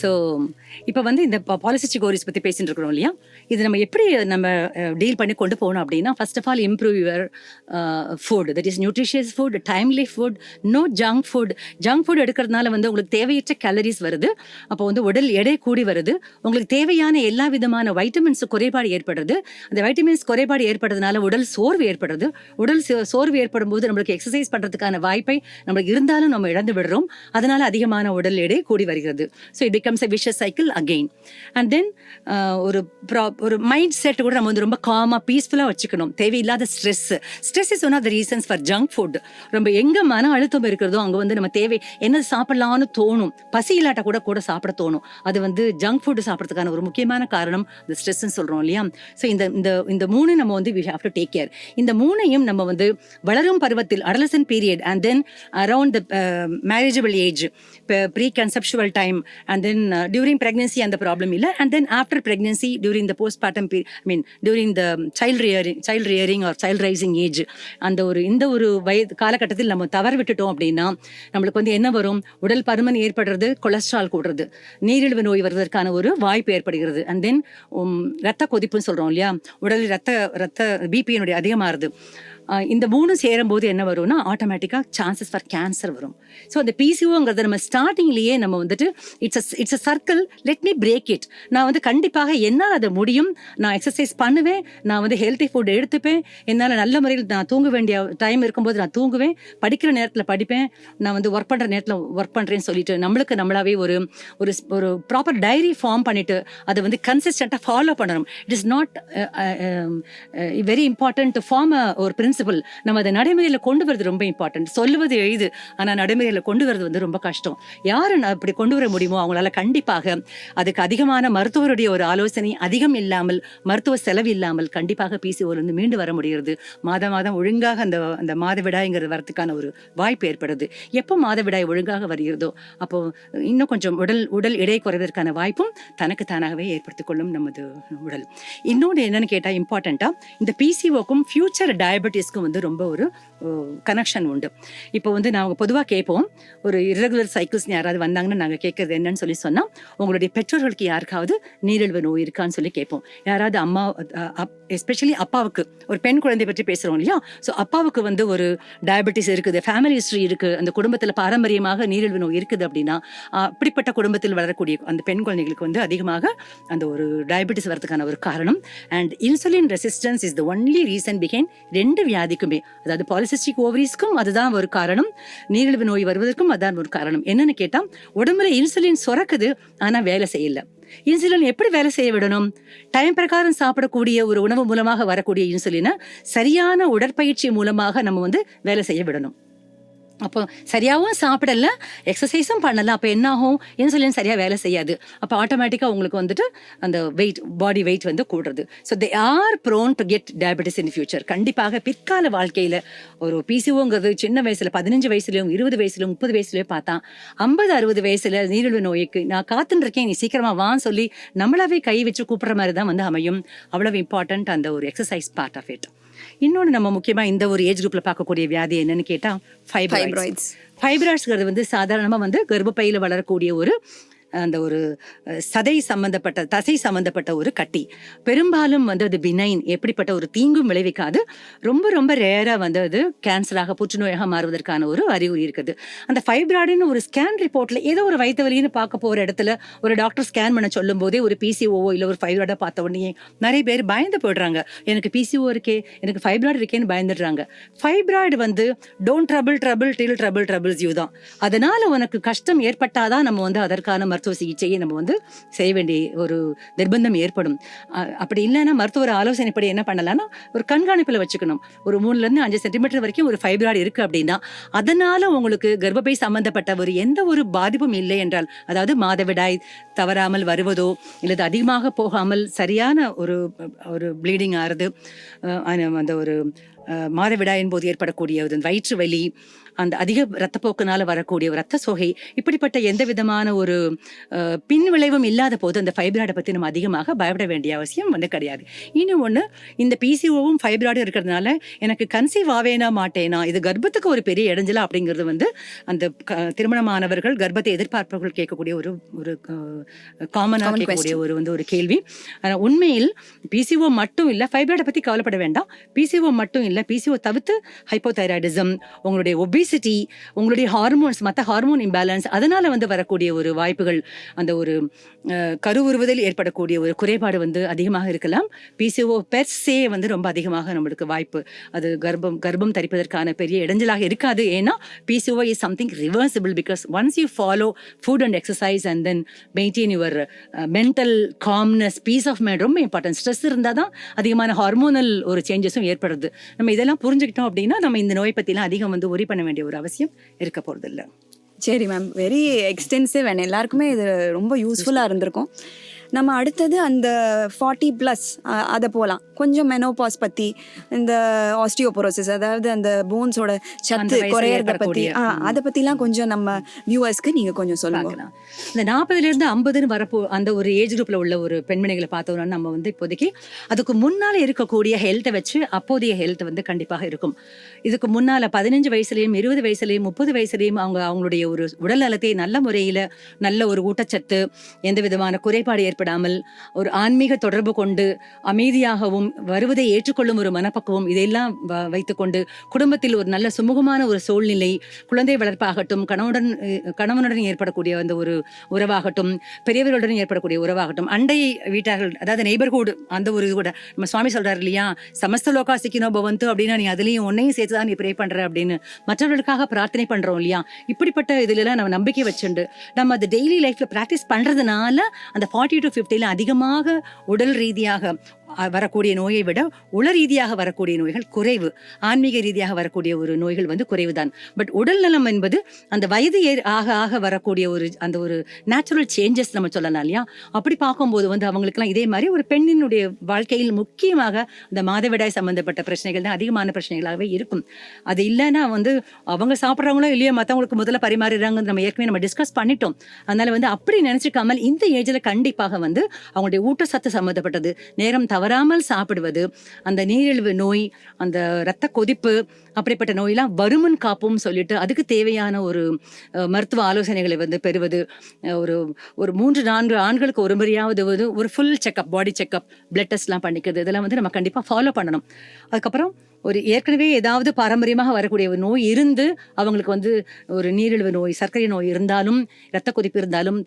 So இப்போ வந்து இந்த பாலிசி கோரிஸ் பற்றி பேசிட்டு இருக்கிறோம் இல்லையா? இது நம்ம எப்படி நம்ம டீல் பண்ணி கொண்டு போகணும் அப்படின்னா first of all improve your food that is nutritious food timely food no junk food junk food எடுக்கிறதுனால வந்து உங்களுக்கு தேவையற்ற கேலரிஸ் வருது. அப்போ வந்து உடல் எடை கூடி வருது. உங்களுக்கு தேவையான எல்லா விதமான வைட்டமின்ஸ் குறைபாடு ஏற்படுறது அந்த வைட்டமின்ஸ் குறைபாடு ஏற்படுறதுனால உடல் சோர்வு ஏற்படுறது உடல் சோர்வு ஏற்படும் போது நம்மளுக்கு எக்ஸசைஸ் பண்ணுறதுக்கான வாய்ப்பை நம்மளுக்கு இருந்தாலும் நம்ம இழந்து விடுறோம். அதனால அதிகமான உடல் எடை கூடி வருகிறது. So it becomes a vicious cycle again and then ஒரு ப்ரா ஒரு மைண்ட் செட் கூட நம்ம வந்து ரொம்ப காமாக பீஸ்ஃபுல்லாக வச்சுக்கணும். தேவையில்லாத stress stress is one of the reasons for junk food ரொம்ப எங்கே மன அழுத்தம் இருக்கிறதோ அங்கே வந்து நம்ம தேவை என்ன சாப்பிடலாம்னு தோணும். பசி இல்லாட்ட கூட கூட சாப்பிட தோணும். அது வந்து ஜங்க் ஃபுட் சாப்பிட்றதுக்கான ஒரு முக்கியமான காரணம் இந்த ஸ்ட்ரெஸ்ன்னு சொல்கிறோம் இல்லையா? ஸோ இந்த இந்த இந்த மூணு நம்ம வந்து we have to take care இந்த மூணையும் நம்ம வந்து வளரும் பருவத்தில் adolescent period and then around the marriageable age pre conceptual time and then during pregnancy அந்த ப்ராப்ளம் இல்லை. And then after pregnancy during the postpartum I mean during the child rearing child rearing or child rising age அந்த ஒரு இந்த ஒரு வயது காலகட்டத்தில் நம்ம தவறு விட்டுட்டோம் அப்படின்னா நம்மளுக்கு வந்து என்ன வரும்? உடல் பருமன் ஏற்படுறது கொலஸ்ட்ரால் கூடுறது. நீரிழிவு நோய் வருவதற்கான ஒரு வாய்ப்பு ஏற்படுகிறது. அண்ட் தென் ரத்த கொதிப்புன்னு சொல்கிறோம் இல்லையா? உடலில் ரத்த ரத்த பிபியினுடைய அதிகமாகுது இந்த மூணு சேரும்போது என்ன வரும்னா ஆட்டோமேட்டிக்காக சான்சஸ் ஃபார் கேன்சர் வரும். ஸோ அந்த பிசிஓங்கிறத நம்ம ஸ்டார்டிங்லேயே நம்ம வந்துட்டு it's it's a circle let me break it நான் வந்து கண்டிப்பாக என்னால் அதை முடியும். நான் எக்ஸசைஸ் பண்ணுவேன். நான் வந்து ஹெல்த்தி ஃபுட் எடுத்துப்பேன். என்னால் நல்ல முறையில் நான் தூங்க வேண்டிய டைம் இருக்கும்போது நான் தூங்குவேன். படிக்கிற நேரத்தில் படிப்பேன். நான் வந்து ஒர்க் பண்ணுற நேரத்தில் ஒர்க் பண்ணுறேன்னு சொல்லிட்டு நம்மளுக்கு நம்மளாவே ஒரு ஒரு ஒரு ப்ராப்பர் டைரி ஃபார்ம் பண்ணிட்டு அதை வந்து கன்சிஸ்டண்ட்டாக ஃபாலோ பண்ணணும். It is not very important to form ஒரு பிரின்சிபல் நம்ம அதை நடைமுறையில் கொண்டு வரது ரொம்ப இம்பார்ட்டன்ட் சொல்லுவது எளிது ஆனால் நடைமுறையில் கொண்டு வரது வந்து ரொம்ப கஷ்டம். யார் அப்படி கொண்டு வர முடியுமோ அவங்களால கண்டிப்பாக அதுக்கு அதிகமான மருத்துவருடைய ஒரு ஆலோசனை அதிகம் இல்லாமல் மருத்துவ செலவு இல்லாமல் கண்டிப்பாக பிசிஓலேருந்து மீண்டு வர முடிகிறது. மாதம் மாதம் ஒழுங்காக அந்த அந்த மாதவிடாய்ங்கிறது வரத்துக்கான ஒரு வாய்ப்பு ஏற்படுது. எப்போ மாதவிடாய் ஒழுங்காக வருகிறதோ அப்போ இன்னும் கொஞ்சம் உடல் உடல் எடை குறைவதற்கான வாய்ப்பும் தனக்கு தானாகவே ஏற்படுத்திக் கொள்ளும் நமது உடல். இன்னொன்று என்னன்னு கேட்டால் இம்பார்ட்டண்ட்டாக இந்த பிசிஓக்கும் ஃபியூச்சர் டயபெட்டிஸ்க்கும் வந்து ரொம்ப ஒரு கனெக்ஷன் உண்டு. இப்போ வந்து நாங்கள் பொதுவாக கேட்போம் ஒரு இரகுலர் சைக்கிள்ஸ் யாராவது வந்தாங்கன்னா நாங்கள் கேட்கறது என்னன்னு சொல்லி சொன்னால் உங்களுடைய பெற்றோர்களுக்கு யாருக்காவது நீரிழிவு நோய் இருக்கான்னு சொல்லி கேட்போம் யாராவது அம்மா எஸ்பெஷலி அப்பாவுக்கு ஒரு பெண் குழந்தை பற்றி பேசுகிறோம் இல்லையா? ஸோ அப்பாவுக்கு வந்து ஒரு டயபெட்டிஸ் இருக்குது ஃபேமிலி ஹிஸ்ட்ரி இருக்குது அந்த குடும்பத்தில் பாரம்பரியமாக நீரிழிவு நோய் இருக்குது அப்படின்னா அப்படிப்பட்ட குடும்பத்தில் வளரக்கூடிய அந்த பெண் குழந்தைகளுக்கு வந்து அதிகமாக அந்த ஒரு டயபெட்டிஸ் வரதுக்கான ஒரு காரணம். And insulin resistance is the only reason பிகைன் ரெண்டு வியாதிக்குமே. அதாவது பாலிசிஸ்டிக் ஓவரிஸ்க்கும் அதுதான் ஒரு காரணம். நீரிழிவு நோய் வருவதற்கும் அதான் ஒரு காரணம். என்னன்னு கேட்டால் உடம்புல இன்சுலின் சுரக்குது ஆனால் வேலை செய்யல. இன்சுலின் எப்படி வேலை செய்ய விடணும்? டைம் பிரகாரம் சாப்பிடக்கூடிய ஒரு உணவு மூலமாக வரக்கூடிய இன்சுலினை சரியான உடற்பயிற்சி மூலமாக நம்ம வந்து வேலை செய்ய விடணும். அப்போ சரியாகவும் சாப்பிடல எக்ஸசைஸும் பண்ணல. அப்போ என்ன ஆகும் இன்சுலின் சரியாக வேலை செய்யாது. அப்போ ஆட்டோமேட்டிக்காக உங்களுக்கு வந்துட்டு அந்த வெயிட் பாடி வெயிட் வந்து கூடுறது. So they are prone to get diabetes in future கண்டிப்பாக பிற்கால வாழ்க்கையில் ஒரு பிசிஓங்கிறது சின்ன வயசில் பதினஞ்சு வயசுலையும் இருபது வயசுலையும் முப்பது வயசுலையும் பார்த்தா ஐம்பது அறுபது வயசில் நீரிழிவு நோய்க்கு நான் காத்துன்னு இருக்கேன் நீ சீக்கிரமாக வான்னு சொல்லி நம்மளாவே கை வச்சு கூப்பிட்ற மாதிரி தான் வந்து அமையும். அவ்வளவு இம்பார்ட்டன்ட் அந்த ஒரு எக்ஸசைஸ் பார்ட் ஆஃப் இட் இன்னொன்று நம்ம முக்கியமாக இந்த ஒரு ஏஜ் குரூப்பில் பார்க்கக்கூடிய வியாதி என்னன்னு கேட்டால் ஃபைப்ராய்ட்ஸ். ஃபைப்ராய்ட்ஸ்ங்கிறது வந்து சாதாரணமாக வந்து கர்ப்பப்பையில் வளரக்கூடிய ஒரு அந்த ஒரு சதை சம்பந்தப்பட்ட தசை சம்பந்தப்பட்ட ஒரு கட்டி. பெரும்பாலும் வந்து அது பினைன் எப்படிப்பட்ட ஒரு தீங்கும் விளைவிக்காது. ரொம்ப ரொம்ப ரேராக வந்து அது கேன்சராக புற்றுநோயாக மாறுவதற்கான ஒரு அறிகுறி இருக்குது. அந்த ஃபைப்ராய்டுன்னு ஒரு ஸ்கேன் ரிப்போர்ட்டில் ஏதோ ஒரு வயிற்று வலின்னு பார்க்க போகிற இடத்துல ஒரு டாக்டர் ஸ்கேன் பண்ண சொல்லும் போதே ஒரு பிசிஓவோ இல்லை ஒரு ஃபைப்ராய்டாக பார்த்த உடனே நிறைய பேர் பயந்து போயிடுறாங்க. எனக்கு பிசிஓ இருக்கே எனக்கு ஃபைப்ராய்டு இருக்கேன்னு பயந்துடுறாங்க. ஃபைப்ராய்டு வந்து don't trouble trouble till trouble troubles you தான். அதனால் உனக்கு கஷ்டம் ஏற்பட்டாதான் நம்ம வந்து அதற்கான மருத்துவ சிகிச்சையை நம்ம வந்து செய்ய வேண்டிய ஒரு நிர்பந்தம் ஏற்படும். அப்படி இல்லைன்னா மருத்துவர் ஆலோசனைப்படி என்ன பண்ணலாம்னா ஒரு கண்காணிப்பில் வச்சுக்கணும். ஒரு மூணுலேருந்து அஞ்சு சென்டிமீட்டர் வரைக்கும் ஒரு ஃபைப்ராய்டு இருக்குது அப்படின்னா அதனால் உங்களுக்கு கர்ப்பப்பை சம்மந்தப்பட்ட ஒரு எந்த ஒரு பாதிப்பும் இல்லை என்றால் அதாவது மாதவிடாய் தவறாமல் வருவதோ இல்லது அதிகமாக போகாமல் சரியான ஒரு ஒரு ப்ளீடிங் ஆறுது அந்த- ஒரு மாதவிடாயின் போது ஏற்படக்கூடிய ஒரு வயிற்று வலி அந்த அதிக ரத்தப்போக்கினால வரக்கூடிய ரத்த சோகை இப்படிப்பட்ட எந்த விதமான ஒரு பின் விளைவும் இல்லாத போது அந்த ஃபைப்ராய்டை பற்றி நம்ம அதிகமாக பயப்பட வேண்டிய அவசியம் வந்து கிடையாது. இன்னும் ஒன்று இந்த பிசிஓவும் ஃபைப்ராய்டும் இருக்கிறதுனால எனக்கு கன்சீவ் ஆவேனா மாட்டேனா இது கர்ப்பத்துக்கு ஒரு பெரிய இடைஞ்சலா அப்படிங்கிறது வந்து அந்த திருமணமானவர்கள் கர்ப்பத்தை எதிர்பார்ப்பவர்கள் கேட்கக்கூடிய ஒரு ஒரு காமனாக கேட்கக்கூடிய ஒரு வந்து ஒரு கேள்வி. ஆனா உண்மையில் பிசிஓ மட்டும் இல்லை ஃபைப்ராய்டை பற்றி கவலைப்பட வேண்டாம். பிசிஓ மட்டும் இல்லை பிசிஓ தவிர்த்து ஹைப்போதைராய்டிசம் உங்களுடைய ஒபிசிட்டி உங்களுடைய ஹார்மோன்ஸ் மற்ற ஹார்மோன் இம்பேலன்ஸ் அதனால வந்து வரக்கூடிய ஒரு வாய்ப்புகள் அந்த ஒரு கருவுறுவதில் ஏற்படக்கூடிய ஒரு குறைபாடு வந்து அதிகமாக இருக்கலாம். பிசிஓ பெர்சே வந்து ரொம்ப அதிகமாக நம்மளுக்கு வாய்ப்பு. அது கர்ப்பம் கர்ப்பம் தரிப்பதற்கான பெரிய இடைஞ்சலாக இருக்காது. ஏன்னா PCO is something reversible because once you follow food and exercise and then maintain your mental calmness peace of mind ரொம்ப இம்பார்ட்டன்ட் ஸ்ட்ரெஸ் இருந்தால் தான் அதிகமான ஹார்மோனல் ஒரு சேஞ்சஸும் ஏற்படுது. நம்ம இதெல்லாம் புரிஞ்சுக்கிட்டோம் அப்படின்னா நம்ம இந்த நோய் பற்றிலாம் அதிகம் வந்து ஒரி பண்ண வேண்டிய ஒரு அவசியம் இருக்க போகிறதில்ல சரி மேம் வெரி எக்ஸ்டென்சிவ் அண்ட் எல்லாருக்குமே இது ரொம்ப யூஸ்ஃபுல்லாக இருந்திருக்கும். நம்ம அடுத்தது அந்த ஃபார்ட்டி ப்ளஸ் அதை போகலாம் கொஞ்சம் மெனோபாஸ் பற்றி இந்த ஆஸ்டியோபோரோசிஸ் அதாவது அந்த போன்ஸோட சத்து குறையறத பற்றி அதை பற்றிலாம் கொஞ்சம் நம்ம வியூவர்ஸ்க்கு நீங்கள் கொஞ்சம் சொல்லுங்க. இந்த நாற்பதுல இருந்து ஐம்பதுன்னு வரப்போ அந்த ஒரு ஏஜ் குரூப்ல உள்ள ஒரு பெண்மணிகளை பார்த்தோம்னா நம்ம வந்து இப்போதைக்கு அதுக்கு முன்னால இருக்கக்கூடிய ஹெல்த்தை வச்சு அப்போதைய ஹெல்த் வந்து கண்டிப்பாக இருக்கும். இதுக்கு முன்னால பதினஞ்சு வயசுலயும் இருபது வயசுலயும் முப்பது வயசுலயும் அவங்க அவங்களுடைய ஒரு உடல் நலத்தை நல்ல முறையில நல்ல ஒரு ஊட்டச்சத்து எந்த விதமான குறைபாடு ஏற்படாமல் ஒரு ஆன்மீக தொடர்பு கொண்டு அமைதியாகவும் வருவதை ஏற்றுக்கொள்ளும் ஒரு மனப்பக்குவம் இதையெல்லாம் வ- வைத்துக்கொண்டு குடும்பத்தில் ஒரு நல்ல சுமூகமான ஒரு சூழ்நிலை குழந்தை வளர்ப்பாகட்டும் கணவனுடன் கணவனுடன் ஏற்படக்கூடிய அந்த ஒரு உறவாகட்டும் பெரியவர்களுடன் ஏற்படக்கூடிய உறவாகட்டும் அண்டை வீட்டார்கள் அதாவது நெய்பர்ஹுட் அந்த ஒரு இது கூட நம்ம சுவாமி சொல்றாரு இல்லையா சமஸ்த லோகா சிக்கினோ பவந்து அப்படின்னா நீ அதுலேயும் உன்னையும் சேர்த்து தான் நீ ப்ரே பண்ற அப்படின்னு மற்றவர்களுக்காக பிரார்த்தனை பண்றோம் இல்லையா இப்படிப்பட்ட இதுல நம்ம நம்பிக்கை வச்சுண்டு நம்ம அது டெய்லி லைஃப்ல ப்ராக்டிஸ் பண்றதுனால அந்த ஃபார்ட்டி டு அதிகமாக உடல் ரீதியாக வரக்கூடிய நோயை விட உள ரீதியாக வரக்கூடிய நோய்கள் குறைவு. ஆன்மீக ரீதியாக வரக்கூடிய ஒரு நோய்கள் வந்து குறைவுதான். பட் உடல் நலம் என்பது அந்த வயது ஏ- ஆக ஆக வரக்கூடிய ஒரு அந்த ஒரு நேச்சுரல் சேஞ்சஸ் நம்ம சொல்லலாம் இல்லையா? அப்படி பார்க்கும்போது வந்து அவங்களுக்குலாம் இதே மாதிரி ஒரு பெண்ணினுடைய வாழ்க்கையில் முக்கியமாக அந்த மாதவிடாய் சம்பந்தப்பட்ட பிரச்சனைகள் தான் அதிகமான பிரச்சனைகளாகவே இருக்கும். அது இல்லைன்னா வந்து அவங்க சாப்பிட்றவங்களோ இல்லையோ மற்றவங்களுக்கு முதல்ல பரிமாறுறாங்க நம்ம ஏற்கனவே நம்ம டிஸ்கஸ் பண்ணிட்டோம். அதனால வந்து அப்படி நினைச்சிக்காமல் இந்த ஏஜ்ல கண்டிப்பாக வந்து அவங்களுடைய ஊட்டச்சத்து சம்மந்தப்பட்டது நேரம் தவறாமல் சாப்பிடுவது அந்த நீரிழிவு நோய் அந்த இரத்த கொதிப்பு அப்படிப்பட்ட நோயெல்லாம் வருமன் காப்பும் சொல்லிட்டு அதுக்கு தேவையான ஒரு மருத்துவ ஆலோசனைகளை வந்து பெறுவது ஒரு ஒரு மூன்று நான்கு ஆண்களுக்கு ஒரு முறையாவது வந்து ஒரு full checkup body checkup blood டெஸ்ட்லாம் பண்ணிக்கிறது இதெல்லாம் வந்து நம்ம கண்டிப்பாக ஃபாலோ பண்ணணும். அதுக்கப்புறம் ஒரு ஏற்கனவே ஏதாவது பாரம்பரியமாக வரக்கூடிய ஒரு நோய் இருந்து அவங்களுக்கு வந்து ஒரு நீரிழிவு நோய் சர்க்கரை நோய் இருந்தாலும் இரத்த கொதிப்பு இருந்தாலும்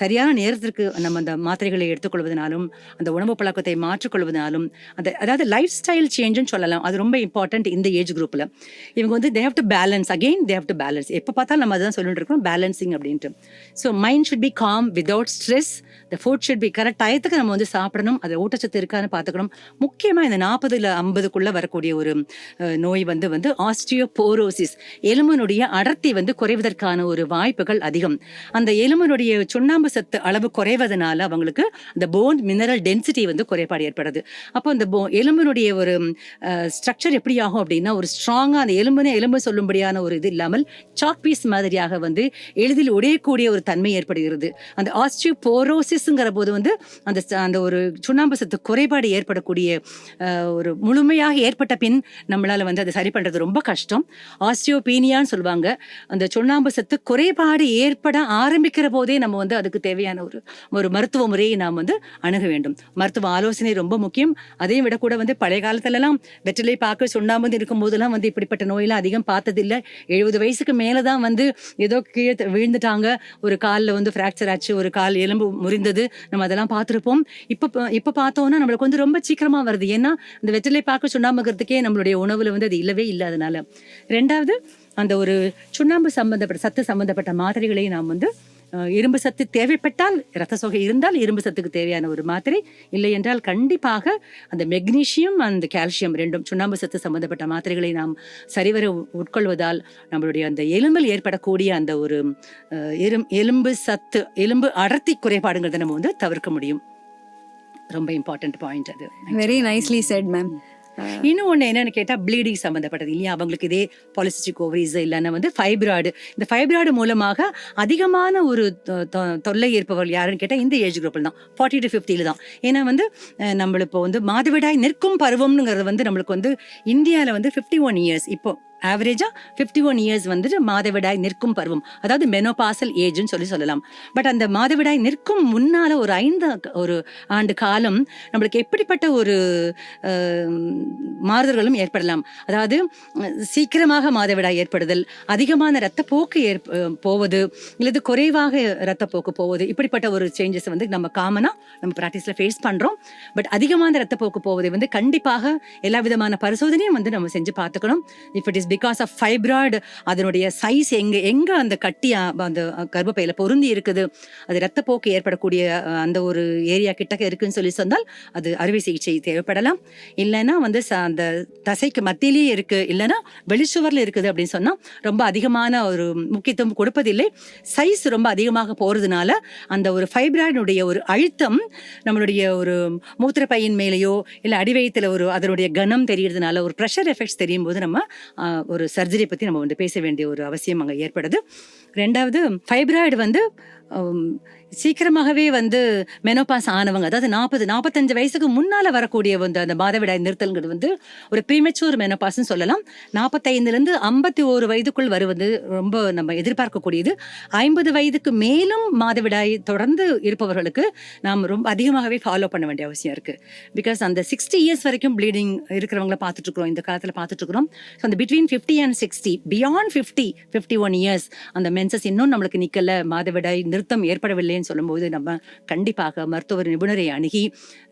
சரியான நேரத்திற்கு நம்ம அந்த மாத்திரைகளை எடுத்துக்கொள்வதனாலும் அந்த உணவு பழக்கத்தை மாற்றிக்கொள்வதனாலும் அந்த அதாவது லைஃப் ஸ்டைல் சேஞ்சுன்னு சொல்லலாம். அது ரொம்ப இம்பார்ட்டன்ட் இந்த ஏஜ் குரூப்பில் இவங்க வந்து they've to balance again they've to balance எப்போ பார்த்தாலும் நம்ம அதான் சொல்லிட்டு இருக்கோம் பேலன்சிங் அப்படின்ட்டு. So mind should be calm without stress the food should be correct டயத்துக்கு நம்ம வந்து சாப்பிடணும். அது ஊட்டச்சத்து இருக்கான்னு பார்த்துக்கணும். முக்கியமாக இந்த நாற்பதுல ஐம்பதுக்குள்ளே வரக்கூடிய ஒரு ஒரு நோய் வந்து வந்து ஆஸ்டியோபோரோசிஸ் எலும்பனுடைய அடர்த்தி வந்து குறைவதற்கான ஒரு வாய்ப்புகள் அதிகம். அந்த எலும்பனுடைய சுண்ணாம்பு சத்து அளவு குறைவதனால அவங்களுக்கு அந்த போன் மினரல் டென்சிட்டி வந்து குறைபாடு ஏற்படுது. அப்போ அந்த போ எலும்பனுடைய ஒரு ஸ்ட்ரக்சர் எப்படி ஆகும் அப்படின்னா ஒரு ஸ்ட்ராங்காக அந்த எலும்புனே எலும்பு சொல்லும்படியான ஒரு இது இல்லாமல் சாக் பீஸ் மாதிரியாக வந்து எளிதில் உடையக்கூடிய ஒரு தன்மை ஏற்படுகிறது. அந்த ஆஸ்டியோபோரோசிஸ்ங்கிற போது வந்து அந்த அந்த ஒரு சுண்ணாம்பு சத்து குறைபாடு ஏற்படக்கூடிய ஒரு முழுமையாக ஏற்பட்ட பின் நம்மளால வந்து அதை சரி பண்ணுறது ரொம்ப கஷ்டம். ஆஸ்டியோபீனியான்னு சொல்லுவாங்க. அந்த சுண்ணாம்பு சத்து குறைபாடு ஏற்பட ஆரம்பிக்கிற போதே நம்ம வந்து அதுக்கு தேவையான ஒரு ஒரு மருத்துவ முறையை நாம் வந்து அணுக வேண்டும். மருத்துவ ஆலோசனை ரொம்ப முக்கியம். அதையும் விட கூட வந்து பழைய காலத்துலலாம் வெற்றிலை பார்க்க சுண்ணாம்பு இருக்கும் போதெல்லாம் வந்து இப்படிப்பட்ட நோயெல்லாம் அதிகம் பார்த்ததில்லை. எழுபது வயசுக்கு மேலே தான் வந்து ஏதோ கீழே விழுந்துட்டாங்க. ஒரு காலில் வந்து ஃப்ராக்சர் ஆச்சு. ஒரு கால் எலும்பு முறிந்தது. நம்ம அதெல்லாம் பார்த்துருப்போம். இப்போ இப்போ பார்த்தோன்னா நம்மளுக்கு வந்து ரொம்ப சீக்கிரமாக வருது. ஏன்னா இந்த வெற்றிலை பார்க்க சுண்ணாம்புக்கிறதுக்கே நம்மளுடைய உணவுல வந்து அது இல்லவே இல்லை அதனால ரெண்டாவது அந்த ஒரு சுண்ணாம்பு சம்பந்தப்பட்ட சத்து சம்பந்தப்பட்ட மாத்திரைகளை நாம் வந்து இரும்பு சத்து தேவைப்பட்டால் ரத்த சோகை இருந்தால் இரும்பு சத்துக்கு தேவையான ஒரு மாத்திரை. இல்லை என்றால் கண்டிப்பாக அந்த மெக்னீசியம் அந்த கால்சியம் ரெண்டும் சுண்ணாம்பு சத்து சம்பந்தப்பட்ட மாத்திரைகளை நாம் சரிவர உட்கொள்வதால் நம்மளுடைய அந்த எலும்பில் ஏற்படக்கூடிய அந்த ஒரு எலும் எலும்பு சத்து எலும்பு அடர்த்தி குறைபாடுங்கிறத நம்ம வந்து தவிர்க்க முடியும். ரொம்ப இம்பார்ட்டன்ட் பாயிண்ட் அது. வெரி நைஸ்லி செட் மேம் இன்னும் ஒண்ணு என்னன்னு கேட்டா ப்ளீடிங் சம்மந்தப்பட்டது இல்லையா? அவங்களுக்கு இதே பாலிசிஸ்டிக் ஓவரிஸ் இல்லைன்னா வந்து ஃபைப்ராய்டு இந்த ஃபைப்ராய்டு மூலமாக அதிகமான ஒரு தொ- தொல்லை ஏற்பவர்கள் யாருன்னு கேட்டா இந்த ஏஜ் குரூப்பில் தான். ஃபார்ட்டி டு ஃபிஃப்டியில் தான். ஏன்னா வந்து நம்மளுக்கு இப்போ வந்து மாதவிடாய் நிற்கும் பருவம்ங்கிறது வந்து நம்மளுக்கு வந்து இந்தியாவில் வந்து ஃபிஃப்டி ஒன் இயர்ஸ் இப்போ ஆவரேஜா ஃபிஃப்டி ஒன் இயர்ஸ் வந்துட்டு மாதவிடாய் நிற்கும் பருவம். அதாவது மெனோபாசல் ஏஜ்னு சொல்லி சொல்லலாம். பட் அந்த மாதவிடாய் நிற்கும் முன்னால ஒரு ஐந்து ஒரு ஆண்டு காலம் நம்மளுக்கு எப்படிப்பட்ட ஒரு மாறுதல்களும் ஏற்படலாம். அதாவது சீக்கிரமாக மாதவிடாய் ஏற்படுதல் அதிகமான ரத்தப்போக்கு ஏற்ப போவது இல்லது குறைவாக இரத்தப்போக்கு போவது இப்படிப்பட்ட ஒரு சேஞ்சஸ் வந்து நம்ம காமனாக நம்ம ப்ராக்டிஸ்ல ஃபேஸ் பண்றோம். பட் அதிகமான ரத்தப்போக்கு போவதை வந்து கண்டிப்பாக எல்லா விதமான பரிசோதனையும் வந்து நம்ம செஞ்சு பார்த்துக்கணும். If it is because of fibroid அதனுடைய சைஸ் எங்கே எங்கே அந்த கட்டி அந்த கர்ப்பப்பையில் பொருந்தி இருக்குது அது ரத்தப்போக்கு ஏற்படக்கூடிய அந்த ஒரு ஏரியா கிட்டக்க இருக்குன்னு சொல்லி சொன்னால் அது அறுவை சிகிச்சை தேவைப்படலாம். இல்லைன்னா வந்து ச- அந்த தசைக்கு மத்தியிலேயே இருக்குது இல்லைன்னா வெளிச்சுவரில் இருக்குது அப்படின்னு சொன்னால் ரொம்ப அதிகமான ஒரு முக்கியத்துவம் கொடுப்பதில்லை. சைஸ் ரொம்ப அதிகமாக போகிறதுனால அந்த ஒரு ஃபைப்ராய்டுடைய ஒரு அழுத்தம் நம்மளுடைய ஒரு மூத்திரப்பையின் மேலேயோ இல்லை அடிவயத்தில் ஒரு அதனுடைய கனம் தெரியறதுனால ஒரு ப்ரெஷர் எஃபெக்ட்ஸ் தெரியும் போது நம்ம ஒரு சர்ஜரி பற்றி நம்ம வந்து பேச வேண்டிய ஒரு அவசியம் அங்கே ஏற்படுது. ரெண்டாவது ஃபைப்ராய்டு வந்து சீக்கிரமாகவே வந்து மெனோபாஸ் ஆனவங்க அதாவது நாற்பது நாற்பத்தஞ்சு வயசுக்கு முன்னால் வரக்கூடிய வந்து அந்த மாதவிடாய் நிறுத்தல்ங்கிறது வந்து ஒரு ப்ரீமெச்சூர் மெனோபாஸ்ன்னு சொல்லலாம். நாற்பத்தைந்துலேருந்து ஐம்பத்தி ஓரு வயதுக்குள் வருவது ரொம்ப நம்ம எதிர்பார்க்கக்கூடியது. ஐம்பது வயதுக்கு மேலும் மாதவிடாய் தொடர்ந்து இருப்பவர்களுக்கு நாம் ரொம்ப அதிகமாகவே ஃபாலோ பண்ண வேண்டிய அவசியம் இருக்குது பிகாஸ் அந்த சிக்ஸ்டி இயர்ஸ் வரைக்கும் ப்ளீடிங் இருக்கிறவங்கள பார்த்துட்ருக்குறோம் இந்த காலத்தில் பார்த்துட்ருக்குறோம். ஸோ அந்த between fifty and sixty beyond fifty fifty one years அந்த மென்சஸ் இன்னும் நம்மளுக்கு நிற்கலை மாதவிடாய் நிறுத்தம் ஏற்படவில்லைன்னு சொல்லும்போது நம்ம கண்டிப்பாக மருத்துவர் நிபுணரை அணுகி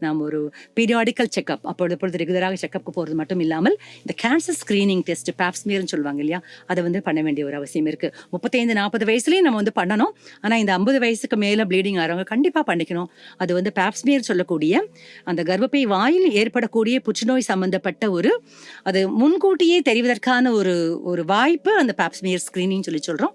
நாம் ஒரு பீரியாடிக்கல் செக்அப் அப்பொழுது பொழுது ரெகுலராக செக்அப்க்கு போகிறது மட்டும் இல்லாமல் இந்த கேன்சர் ஸ்க்ரீனிங் டெஸ்ட் பேப்ஸ்மியர்னு சொல்லுவாங்க இல்லையா? அதை வந்து பண்ண வேண்டிய ஒரு அவசியம் இருக்கு. முப்பத்தைந்து நாற்பது வயசுலேயும் நம்ம வந்து பண்ணணும். ஆனால் இந்த ஐம்பது வயசுக்கு மேலே ப்ளீடிங் ஆகிறவங்க கண்டிப்பாக பண்ணிக்கணும். அது வந்து பேப்ஸ்மியர் சொல்லக்கூடிய அந்த கர்ப்பப்பை வாயில் ஏற்படக்கூடிய புற்றுநோய் சம்பந்தப்பட்ட ஒரு அது முன்கூட்டியே தெரிவதற்கான ஒரு ஒரு வாய்ப்பு அந்த பேப்ஸ்மியர் ஸ்க்ரீனிங் சொல்லி சொல்கிறோம்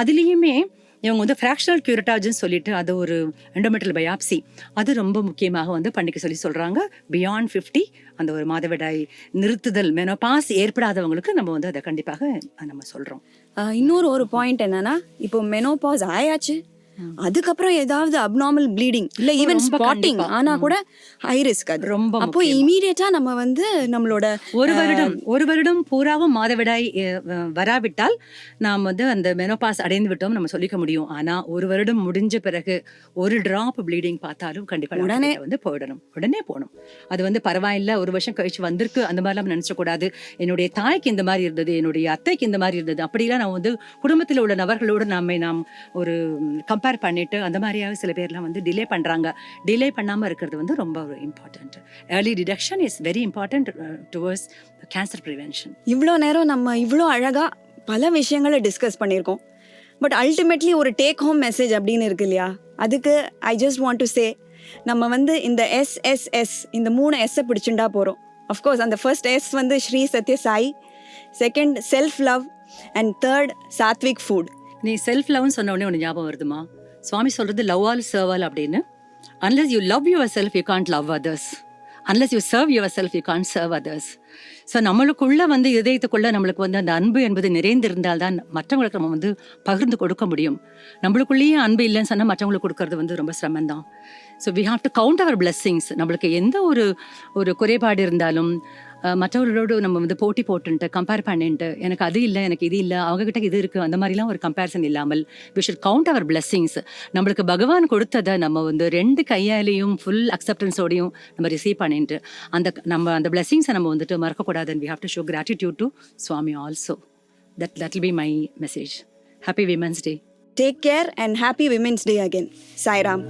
அதுலேயுமே இவங்க வந்து ஃப்ராக்ஷனல் கியூரட்டாஜ்னு சொல்லிட்டு அது ஒரு எண்டோமெட்டல் பயாப்சி அது ரொம்ப முக்கியமாக வந்து பண்ணிக்க சொல்லி சொல்கிறாங்க பியாண்ட் ஃபிஃப்டி அந்த ஒரு மாதவிடாய் நிறுத்துதல் மெனோபாஸ் ஏற்படாதவங்களுக்கு நம்ம வந்து அதை கண்டிப்பாக நம்ம சொல்கிறோம் இன்னொரு ஒரு பாயிண்ட் என்னன்னா இப்போ மெனோபாஸ் ஆயாச்சு அதுக்கப்புறம் ஏதாவது அப்நார்மல் ப்ளீடிங் இல்ல ஈவன் ஸ்பாட்டிங் கண்டிப்பா. ஆனா கூட ஹை ரிஸ்க் அது. ரொம்ப அப்போ இமீடியட்டா நம்ம வந்து நம்மளோட ஒரு வருடம் ஒரு வருடம் பூராவும் மாதவிடாய் வராவிட்டால் நாம் வந்து அந்த மெனோபாஸ் அடைந்து விட்டோம் நம்ம சொல்லிக்க முடியும். ஆனா ஒரு வருடம் முடிஞ்ச பிறகு ஒரு டிராப் ப்ளீடிங் பார்த்தாலும் கண்டிப்பா doctor உடனே- வந்து போயிடணும். உடனே போகணும். அது வந்து பரவாயில்ல ஒரு வருஷம் கழிச்சு வந்திருக்கு அந்த மாதிரிலாம் நினைச்ச கூடாது. என்னுடைய தாய்க்கு இந்த மாதிரி இருந்தது என்னுடைய அத்தைக்கு இந்த மாதிரி இருந்தது. அப்படிலாம் நான் வந்து குடும்பத்தில் உள்ள நபர்களோடு நாம நாம் ஒரு கம்பேர் பண்ணிட்டு அந்த மாதிரியாக சில பேர்லாம் வந்து டிலே பண்றாங்க. டிலே பண்ணாம இருக்கிறது வந்து ரொம்ப ஒரு important early detection is very important towards cancer prevention இவ்வளோ நேரம் நம்ம இவ்வளோ அழகா பல விஷயங்களை டிஸ்கஸ் பண்ணியிருக்கோம். பட் அல்டிமேட்லி ஒரு டேக் ஹோம் மெசேஜ் அப்படின்னு இருக்கு இல்லையா? அதுக்கு I just want to say நம்ம வந்து இந்த எஸ்எஸ்எஸ் இந்த மூணு எஸ்ஸை பிடிச்சுண்டா போகிறோம் அஃப்கோர்ஸ் அந்த ஃபர்ஸ்ட் எஸ் வந்து Sri Sathya Sai second self love and third sattvic food நீ செல்ஃப் லவ்னு சொன்ன உடனே ஒன்று ஞாபகம் வருதுமா? சுவாமி சொல்றது லவ் ஆல் சர்வ் ஆல் அப்படின்னு. Unless you love yourself you can't love others unless you serve yourself you can't serve others so நம்மளுக்குள்ள வந்து இதயத்துக்குள்ள நம்மளுக்கு வந்து அந்த அன்பு என்பது நிறைந்திருந்தால் தான் மற்றவங்களுக்கு நம்ம வந்து பகிர்ந்து கொடுக்க முடியும். நம்மளுக்குள்ளேயே அன்பு இல்லைன்னு சொன்னால் மற்றவங்களுக்கு கொடுக்கறது வந்து ரொம்ப சிரமம் தான் so we have to count our blessings நம்மளுக்கு எந்த ஒரு ஒரு குறைபாடு இருந்தாலும் மற்றவர்களோடு நம்ம வந்து போட்டி போட்டுன்ட்டு கம்பேர் பண்ணிட்டு எனக்கு அது இல்லை எனக்கு இது இல்லை அவங்ககிட்ட இது இருக்குது அந்த மாதிரிலாம் ஒரு கம்பேரிசன் இல்லாமல் we should count our blessings நம்மளுக்கு பகவான் கொடுத்ததை நம்ம வந்து ரெண்டு கையாலேயும் ஃபுல் அக்செப்டன்ஸோடையும் நம்ம ரிசீவ் பண்ணிட்டு அந்த நம்ம அந்த பிளெஸ்ஸிங்ஸை நம்ம வந்துட்டு மறக்கக்கூடாது we have to show gratitude to Swami also that that will be my message happy women's day take care and happy women's day again Sairam